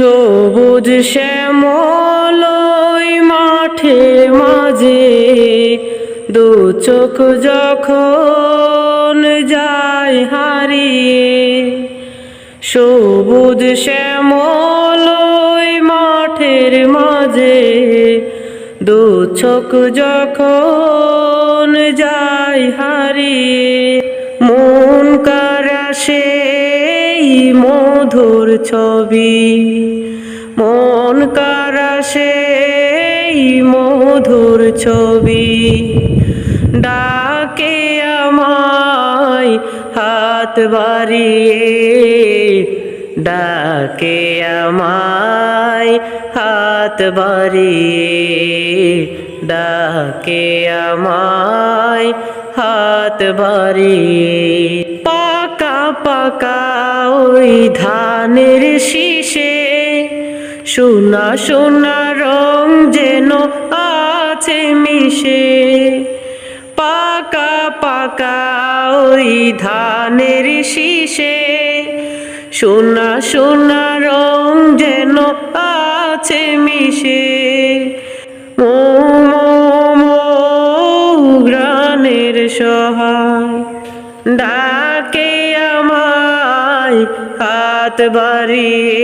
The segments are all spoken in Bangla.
সবুজ শ্যামল ওই মাঠে মাঝে দু চোখ যখন যায় হারিয়ে সবুজ শ্যামল ওই মাঠের মাঝে দু চোখ যখন যায় হারিয়ে মন কারা সেই মধুর ছবি। মন কারা সেই মধুর ছবি। ডাকে আমায় হাত বাড়িয়ে। ডাকে আমায় হাত বাড়িয়ে। ডাকে আমায় হাত বাড়িয়ে। পাকা পাকা ওই ধানের শীষে, সোনা সোনা রং যেন আছে মিশে। পাকা পাকা ওই ধানের শীষে, সোনা সোনা রং যেন আছে মিশে। ডাকে আমায় হাত বাড়িয়ে,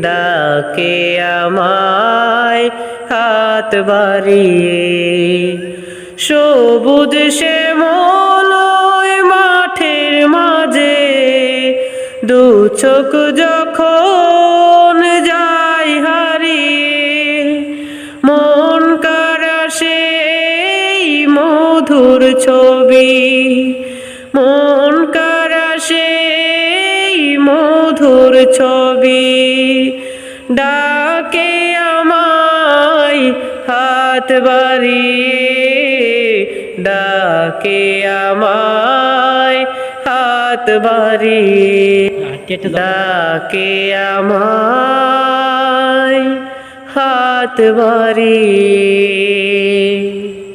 ডাকে আমায় হাত বাড়িয়ে। সবুজ ওই মাঠের মাঝে, দু চোখ যখন যায় মধুর ছবি। মন কারা সেই মধুর ছবি। ডাকে আমায় হাত বাড়িয়ে। ডাকে আমায় হাত বাড়িয়ে। ডাকে আমায় হাত বাড়িয়ে।